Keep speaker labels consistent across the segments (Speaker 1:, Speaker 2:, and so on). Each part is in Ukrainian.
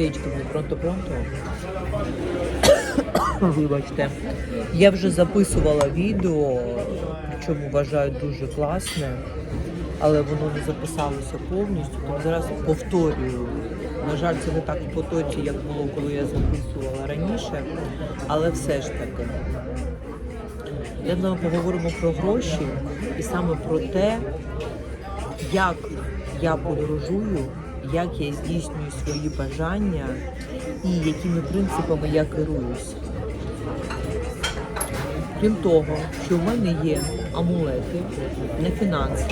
Speaker 1: Яєчко буде пронто-пронто. Вибачте. Я вже записувала відео, причому вважаю дуже класне, але воно не записалося повністю. Тому зараз повторюю. На жаль, це не так в потоці, як було, коли я записувала раніше, але все ж таки. Я вами поговоримо про гроші і саме про те, як я подорожую, як я здійснюю свої бажання і якими принципами я керуюсь. Крім того, що в мене є амулети на фінанси,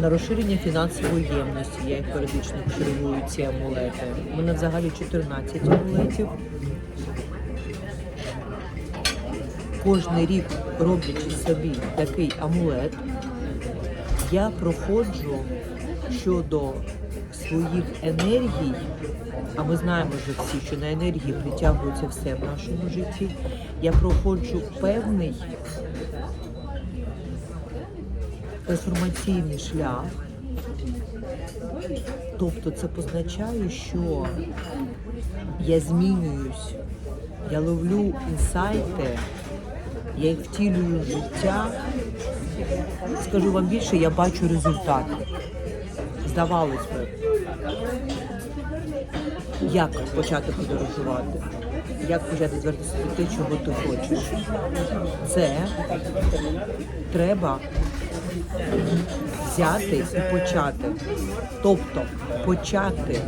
Speaker 1: на розширення фінансової ємності. Я їх періодично чергую, ці амулети. У мене взагалі 14 амулетів. Кожний рік роблячи собі такий амулет, я проходжу щодо своїх енергій, а ми знаємо вже всі, що на енергії притягується все в нашому житті. Я проходжу певний трансформаційний шлях. Тобто це позначає, що я змінююсь, я ловлю інсайти, я їх втілюю в життя. Скажу вам більше, я бачу результати. Здавалось би, як почати подорожувати, як почати звертатися до те, чого ти хочеш. Це треба взяти і почати. Тобто почати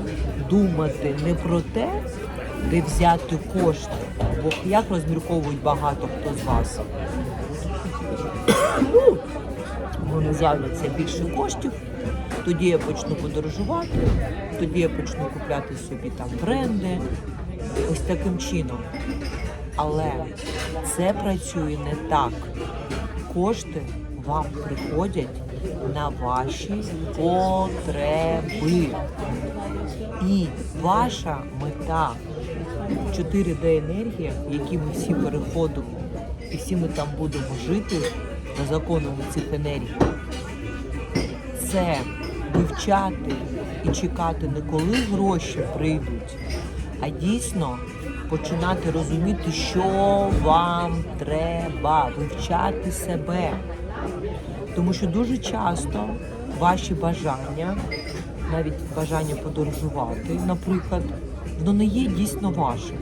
Speaker 1: думати не про те, де взяти кошти, бо як розмірковують багато хто з вас. У мене з'являться більше коштів, тоді я почну подорожувати, тоді я почну купляти собі там бренди. Ось таким чином. Але це працює не так. Кошти вам приходять на ваші потреби. І ваша мета 4D енергія, в якій ми всі переходимо, і всі ми там будемо жити за законами цих енергій. Це вивчати і чекати не коли гроші прийдуть, а дійсно починати розуміти, що вам треба, вивчати себе. Тому що дуже часто ваші бажання, навіть бажання подорожувати, наприклад, воно не є дійсно вашим.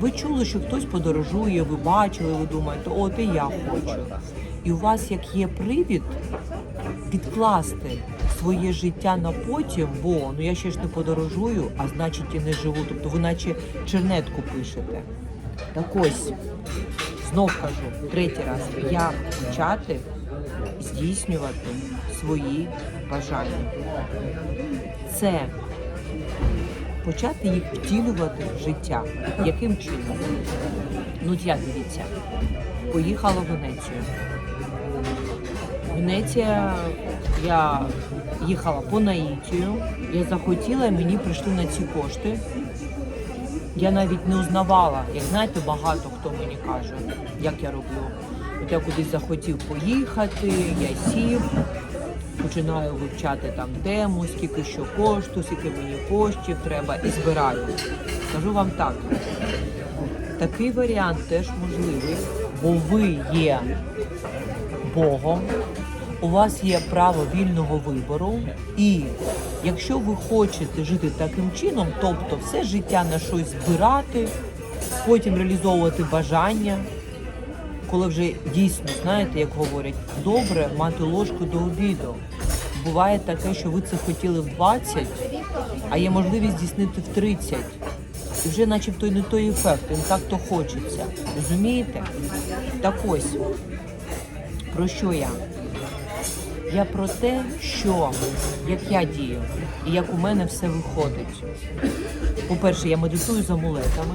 Speaker 1: Ви чули, що хтось подорожує, ви бачили, ви думаєте, от і я хочу. І у вас як є привід відкласти своє життя на потім, бо ну я ще ж не подорожую, а значить і не живу. Тобто ви наче чернетку пишете. Так ось, знов кажу, третій раз, як почати здійснювати свої бажання. Це почати їх втілювати в життя. Яким чином? Ну, як дивіться, поїхала в Венецію. Венеція, я їхала по наїтію, я захотіла, і мені прийшли на ці кошти. Я навіть не узнавала, як знаєте, багато хто мені каже, як я роблю. От я кудись захотів поїхати, я сів, починаю вивчати там тему, скільки що коштує, скільки мені коштів треба і збираю. Скажу вам так, такий варіант теж можливий, бо ви є Богом, у вас є право вільного вибору, і якщо ви хочете жити таким чином, тобто все життя на щось збирати, потім реалізовувати бажання, коли вже дійсно, знаєте, як говорять, добре мати ложку до обіду. Буває таке, що ви це хотіли в 20, а є можливість здійснити в 30. І вже начебто не той ефект, не так то хочеться. Розумієте? Так ось, про що я? Я про те, що як я дію і як у мене все виходить. По-перше, я медитую з амулетами.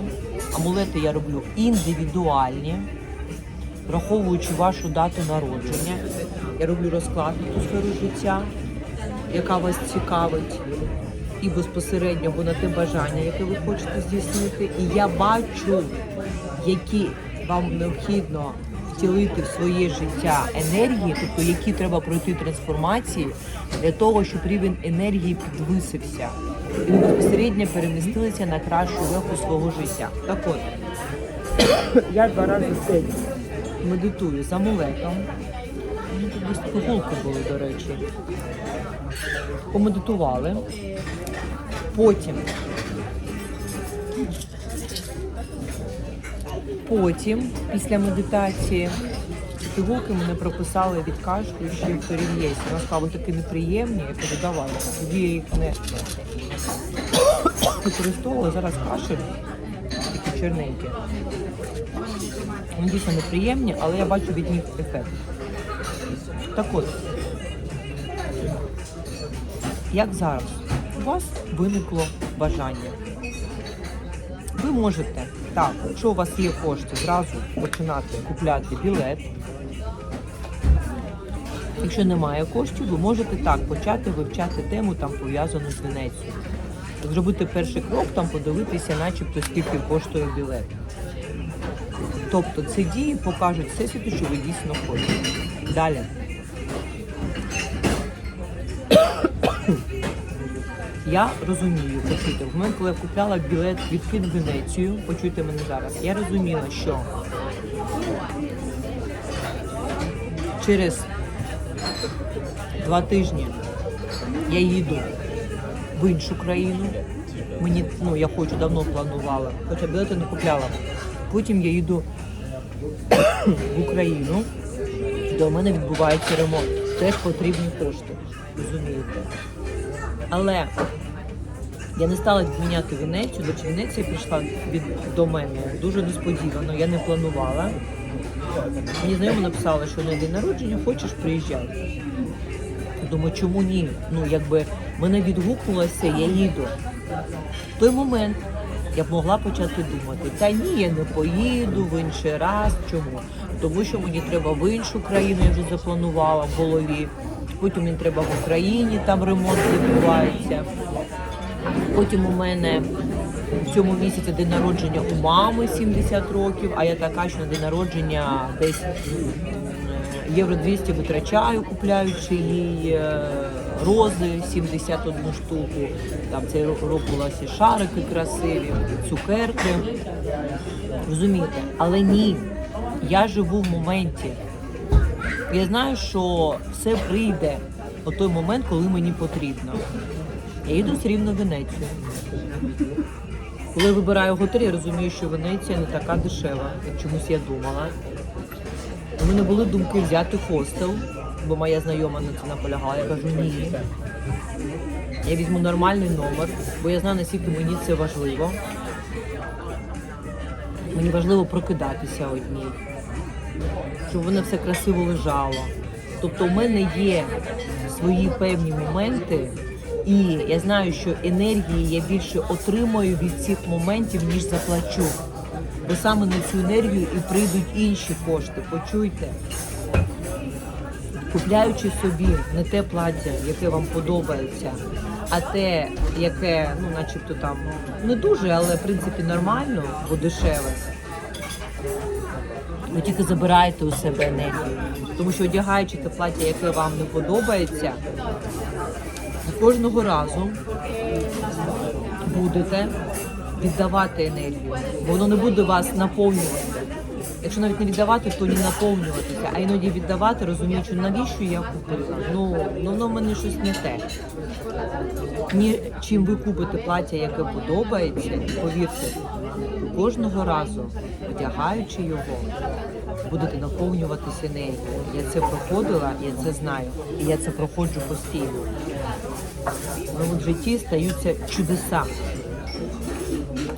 Speaker 1: Амулети я роблю індивідуальні, враховуючи вашу дату народження. Я роблю розклад на ту сферу життя, яка вас цікавить, і безпосередньо або на те бажання, яке ви хочете здійснити. І я бачу, які вам необхідно втілити в своє життя енергії, тобто які треба пройти трансформації для того, щоб рівень енергії підвисився. І безпосередньо перемістилися на кращу веху свого життя. Так от, я два рази в медитую з амулетом. Тут десь були, до речі. Помедитували. Потім. Потім, після медитації, пігулки мене прописали від кашлю ще й корін'єсь. Вона сказала, такі неприємні, я кажу, давай. Тоді я їх не використовувала. Зараз кашель, такі чорненькі. Вони дійсно неприємні, але я бачу від них ефект. Так от, як зараз у вас виникло бажання? Ви можете, так, якщо у вас є кошти, зразу починати купляти білет. Якщо немає коштів, ви можете так почати вивчати тему там пов'язану з Венецією. Зробити перший крок, там подивитися, начебто, скільки коштує білет. Тобто ці дії покажуть всесвіту, що ви дійсно хочете. Далі. Я розумію, почуйте, в момент, коли я купляла білет відхід в Венецію, почуйте мене зараз, я розуміла, що через два тижні я їду в іншу країну. Мені ну я хочу давно планувала, хоча білети не купляла. Потім я їду в Україну, де у мене відбувається ремонт. Теж потрібні кошти, розумієте. Але я не стала відміняти Венецію, до Венеція прийшла від до мене дуже несподівано, я не планувала. Мені знайомо написали, що на день народження хочеш приїжджати. Думаю, чому ні? Ну, якби мене відгукнулося, я їду. В той момент я б могла почати думати, та ні, я не поїду в інший раз. Чому? Тому що мені треба в іншу країну, я вже запланувала в голові. Потім мені треба в Україні, там ремонт відбувається. Потім у мене в цьому місяці день народження у мами 70 років, а я така, що на день народження десь євро 200 витрачаю, купляючи їй е, рози 71 штуку. Там цей рок були всі шарики красиві, цукерки. Розумієте? Але ні, я живу в моменті. Я знаю, що все прийде у той момент, коли мені потрібно. Я їду все рівно в Венецію. Коли вибираю готель, я розумію, що Венеція не така дешева, як чомусь я думала. У мене були думки взяти хостел, бо моя знайома на це наполягала. Я кажу, ні. Я візьму нормальний номер, бо я знаю, наскільки мені це важливо. Мені важливо прокидатися одній, щоб воно все красиво лежало. Тобто у мене є свої певні моменти, і я знаю, що енергії я більше отримаю від цих моментів, ніж заплачу. Бо саме на цю енергію і прийдуть інші кошти. Почуйте. Купляючи собі не те плаття, яке вам подобається, а те, яке, ну, начебто там не дуже, але в принципі нормально, бо дешеве. Ви тільки забираєте у себе енергію. Тому що одягаючи те плаття, яке вам не подобається, кожного разу будете віддавати енергію, бо воно не буде вас наповнювати. Якщо навіть не віддавати, то не наповнюватися, а іноді віддавати, розуміючи, навіщо я купила. Ну, ну воно мене щось не те. Ні, чим ви купите плаття, яке подобається, повірте, кожного разу, одягаючи його, будете наповнюватися енергією. Я це проходила, я це знаю, і я це проходжу постійно. Ну, в житті стаються чудеса.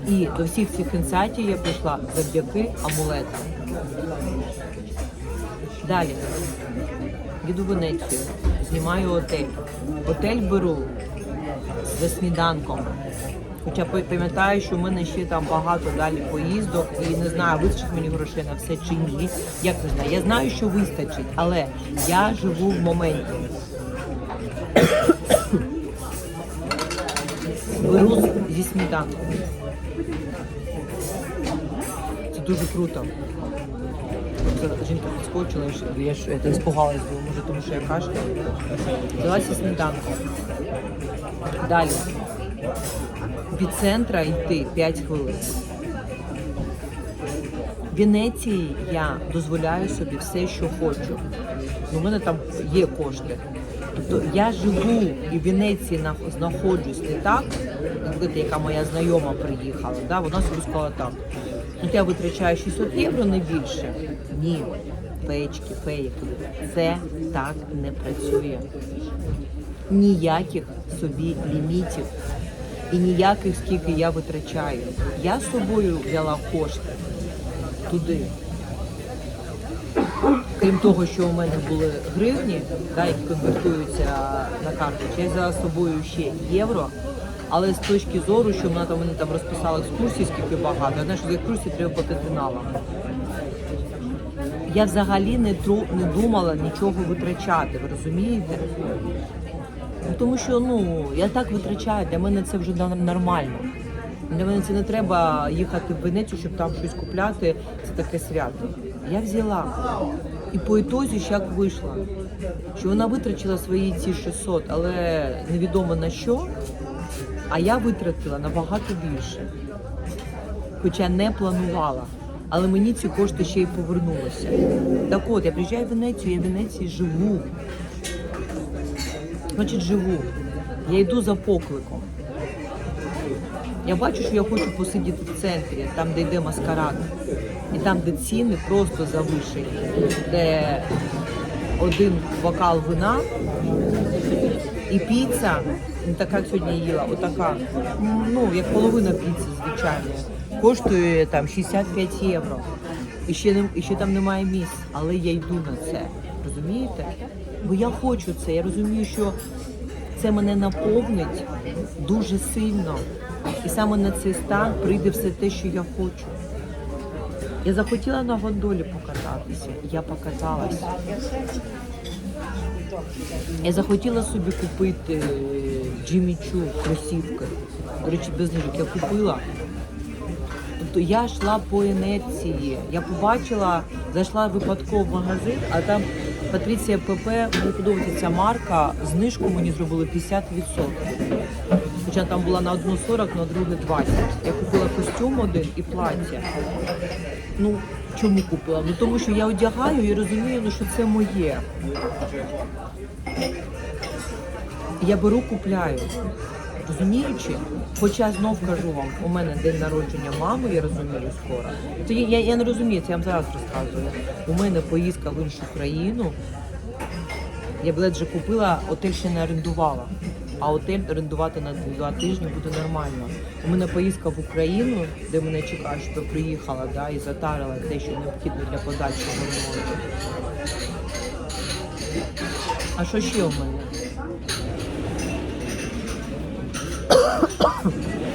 Speaker 1: І до всіх цих інсайтів я прийшла завдяки амулетам. Далі. Їду в Венецію, знімаю отель. Отель беру за сніданком. Хоча пам'ятаю, що в мене ще там багато далі поїздок і не знаю, вистачить мені грошей на все чи ні. Як не знаю. Я знаю, що вистачить, але я живу в моменті. Беру зі сніданком. Це дуже круто. жінка, підскочила, я ж- испугалась, бо може тому що я кашляю. Взялася сніданку. Далі. Від центра йти 5 хвилин. В Венеції я дозволяю собі все, що хочу. У мене там є кошти. Тобто я живу і в Венеції знаходжусь не так, наприклад, яка моя знайома приїхала, да, вона собі сказала так. Ну, я витрачаю 600 євро не більше. Ні, феєчки, феїки. Це так не працює. Ніяких собі лімітів і ніяких, скільки я витрачаю. Я з собою взяла кошти туди. Крім того, що у мене були гривні, да, які конвертуються на карточку, я взяла з собою ще євро. Але з точки зору, що вона там вони там розписали екскурсії, скільки багато, я знаю, що за екскурсії треба платити налом. Я взагалі не, тру, не думала нічого витрачати, ви розумієте? Ну, Тому що ну я так витрачаю, для мене це вже нормально. Для мене це не треба їхати в Венецію, щоб там щось купляти. Це таке свято. Я взяла. І по ітозі ж як вийшла. Що вона витрачила свої ці 600, але невідомо на що. А я витратила набагато більше. Хоча не планувала. Але мені ці кошти ще й повернулися. Так от, я приїжджаю в Венецію, я в Венеції живу. Значить, живу. Я йду за покликом. Я бачу, що я хочу посидіти в центрі, там, де йде маскарад. І там, де ціни просто завишені, де один бокал вина і піца, не така, як сьогодні їла, отака, ну, як половина піци, звичайно, коштує там 65 євро. І ще, і ще там немає місць, але я йду на це. Розумієте? Бо я хочу це. Я розумію, що це мене наповнить дуже сильно. І саме на цей стан прийде все те, що я хочу. Я захотіла на гондолі покататися. Я покаталася. Я захотіла собі купити Джиммі Чу кросівки. До речі, без знижок я купила. Тобто я йшла по інерції. Я побачила, зайшла випадково в магазин, а там Патріція ПП, мені подобається ця марка, знижку мені зробили 50%. Хоча там була на одну 40, на другу 20. Я купила костюм один і плаття. Ну, чому купила? Ну тому що я одягаю і розумію, ну, що це моє. Я беру, купляю. Розуміючи, хоча знов кажу вам, у мене день народження мами, я розумію скоро. То я, я, я не розумію, це я вам зараз розказую. У мене поїздка в іншу країну. Я білет вже купила, отель ще не орендувала. А отель орендувати на два тижні буде нормально. У мене поїздка в Україну, де мене чекають, що приїхала да, і затарила те, що необхідно для подальшого ремонту. А що ще у мене?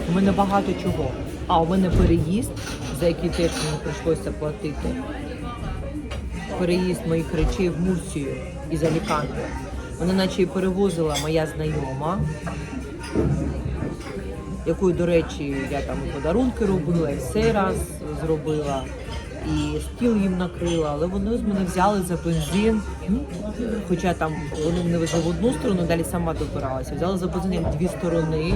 Speaker 1: У мене багато чого. А у мене переїзд, за який теж мені прийшлося платити. Переїзд моїх речей в Мурсію із Аліканти. Вона наче і перевозила моя знайома, якою, до речі, я там подарунки робила, і все раз зробила, і стіл їм накрила, але вони з мене взяли за бензин. Хоча там вони мене везли в одну сторону, далі сама добиралася. Взяли за бензин як дві сторони.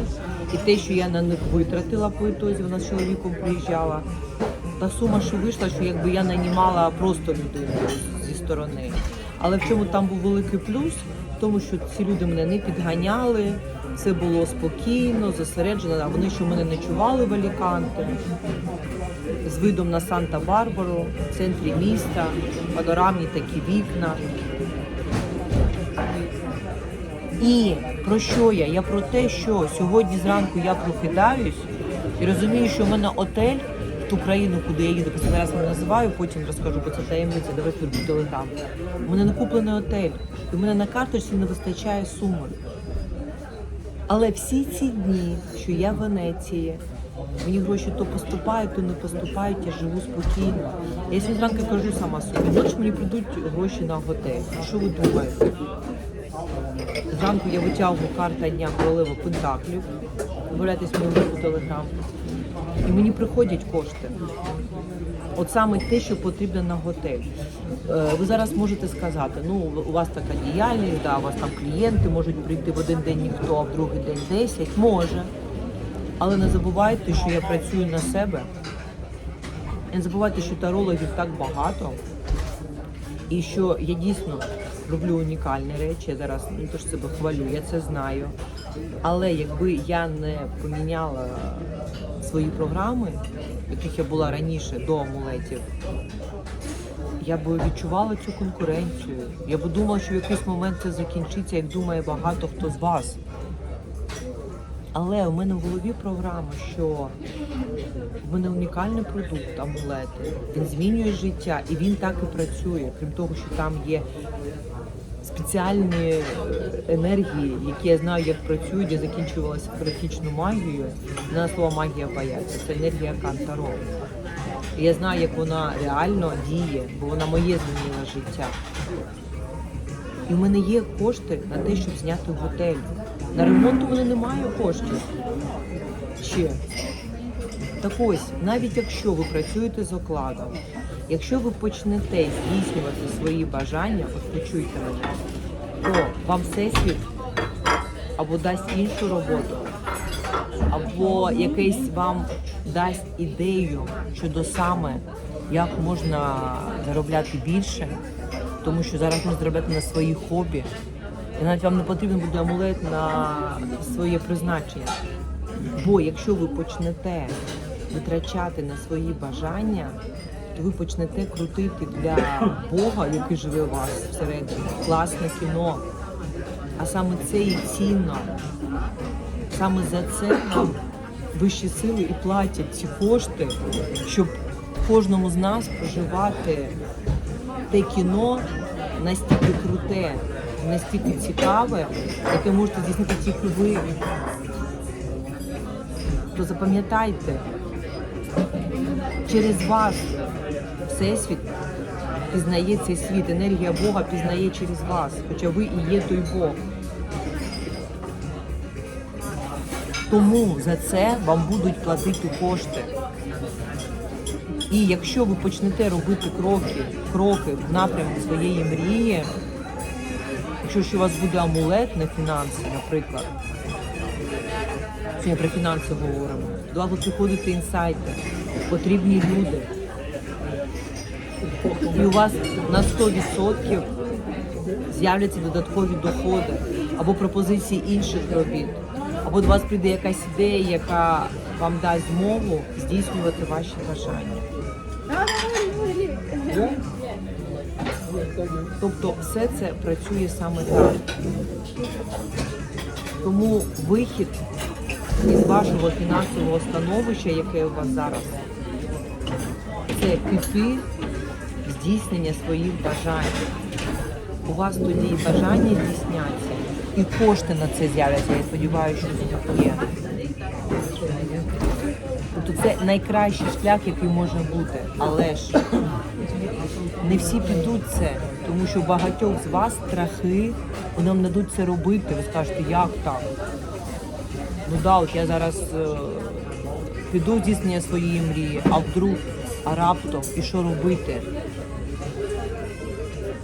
Speaker 1: І те, що я на них витратила по ітозі, вона з чоловіком приїжджала. Та сума, що вийшла, що якби я нанімала просто людину зі сторони. Але в чому там був великий плюс? Тому, що ці люди мене не підганяли, все було спокійно, зосереджено. А вони в мене ночували в Аліканте з видом на Санта-Барбару, в центрі міста, панорамні такі вікна. І про що я? Я про те, що сьогодні зранку я прокидаюсь і розумію, що в мене отель в ту країну, куди я їду, просто зараз не називаю, потім розкажу, бо це таємниця, давай в телеграм. У мене не куплений отель, і в мене на карточці не вистачає суми. Але всі ці дні, що я в Венеції, мені гроші то поступають, то не поступають, я живу спокійно. Я сьогодні зранку кажу сама собі, ночі мені прийдуть гроші на готель. Що ви думаєте? Зранку я витягую карта дня королева Пентаклів. Виявляйтесь мою групу телеграм. І мені приходять кошти. От саме те, що потрібно на готель. Е, Ви зараз можете сказати, ну у вас така діяльність, да, у вас там клієнти можуть прийти в один день ніхто, а в другий день 10. Може. Але не забувайте, що я працюю на себе. Не забувайте, що тарологів так багато. І що я дійсно роблю унікальні речі. Я зараз не то що себе хвалю, я це знаю. Але якби я не поміняла свої програми, яких я була раніше до амулетів, я б відчувала цю конкуренцію. Я б думала, що в якийсь момент це закінчиться, як думає багато хто з вас. Але у мене в голові програма, що в мене унікальний продукт, амулети. Він змінює життя і він так і працює. Крім того, що там є спеціальні енергії, які я знаю, як працюють, я закінчувалася графічну магію. На слово магія бояться. Це енергія Кантаро. Я знаю, як вона реально діє, бо вона моє змінила життя. І в мене є кошти на те, щоб зняти готель. На ремонт у мене немає коштів. Ще. Так ось, навіть якщо ви працюєте з окладом, якщо ви почнете здійснювати свої бажання, от почуйте мене, то вам всесвіт або дасть іншу роботу, або якийсь вам дасть ідею щодо саме, як можна заробляти більше, тому що зараз можна заробляти на свої хобі. І навіть вам не потрібен буде амулет на своє призначення. Бо якщо ви почнете витрачати на свої бажання, ви почнете крутити для Бога, який живе у вас всередині, класне кіно. А саме це і цінно. Саме за це нам вищі сили і платять ці кошти, щоб кожному з нас проживати те кіно настільки круте, настільки цікаве, яке можете здійснити тільки ви. То запам'ятайте, через вас Всесвіт пізнає цей світ, енергія Бога пізнає через вас, хоча ви і є той Бог. Тому за це вам будуть платити кошти. І якщо ви почнете робити кроки, кроки в напрямку своєї мрії, якщо ж у вас буде амулет на фінанси, наприклад, сьогодні про фінанси говоримо, до вас приходити інсайти, потрібні люди. І у вас на 100% з'являться додаткові доходи або пропозиції інших робіт, або до вас прийде якась ідея, яка вам дасть змогу здійснювати ваші бажання. Тобто все це працює саме так. Тому вихід із вашого фінансового становища, яке у вас зараз, це піти здійснення своїх бажань. У вас тоді і бажання здійсняться, і кошти на це з'являться. Я сподіваюся, що це є. Тобто це найкращий шлях, який може бути. Але ж не всі підуть це, тому що багатьох з вас страхи, вони вам дадуть це робити. Ви скажете, як так? Ну да, от я зараз е, піду здійснення своєї мрії, а вдруг, а раптом, і що робити?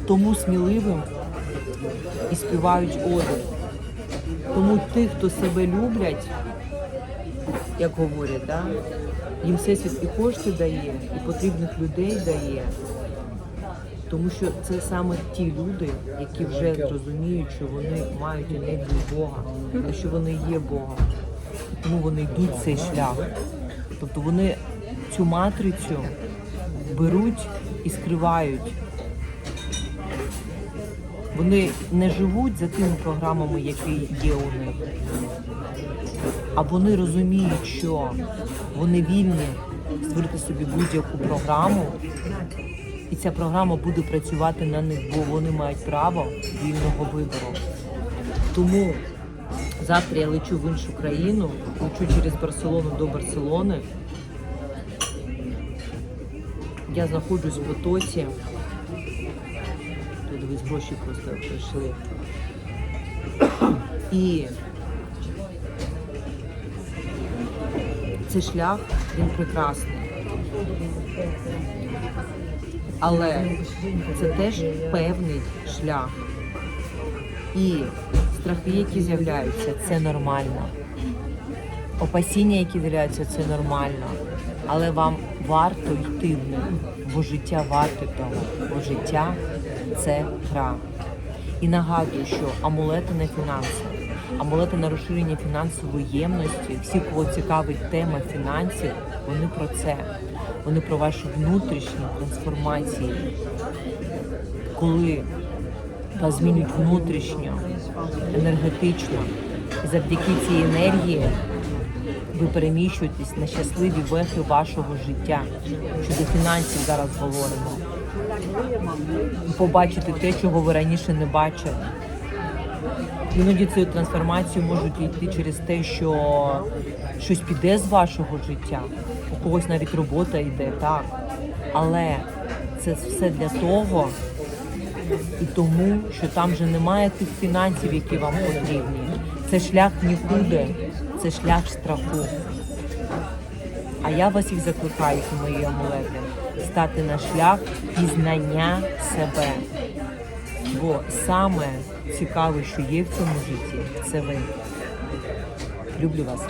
Speaker 1: Тому сміливим і співають оди. Тому тих, хто себе люблять, як говорять, да? їм всесвіт і кошти дає, і потрібних людей дає. Тому що це саме ті люди, які вже зрозуміють, що вони мають енергію Бога, і що вони є Богом. Тому вони йдуть цей шлях. Тобто вони цю матрицю беруть і скривають. Вони не живуть за тими програмами, які є у них. А вони розуміють, що вони вільні створити собі будь-яку програму, і ця програма буде працювати на них, бо вони мають право вільного вибору. Тому завтра я лечу в іншу країну, лечу через Барселону до Барселони. Я знаходжусь в потоці. Тут дивись, гроші просто прийшли. І цей шлях, він прекрасний. Але це теж певний шлях. І страхи, які з'являються, це нормально. Опасіння, які з'являються, це нормально. Але вам варто йти в них, бо життя варте того, бо життя це гра. І нагадую, що амулети на фінанси, амулети на розширення фінансової ємності, всі, кого цікавить тема фінансів, вони про це. Вони про ваші внутрішні трансформації. Коли вас змінюють внутрішньо, енергетично, завдяки цій енергії ви переміщуєтесь на щасливі вехи вашого життя. Щодо фінансів зараз говоримо. Побачити те, чого ви раніше не бачили. Іноді цю трансформацію можуть йти через те, що щось піде з вашого життя, у когось навіть робота йде, так. Але це все для того і тому, що там вже немає тих фінансів, які вам потрібні. Це шлях нікуди, це шлях страху. А я вас їх закликаю, мої амулети, стати на шлях пізнання себе. Бо саме цікаве, що є в цьому житті, це ви. Люблю вас.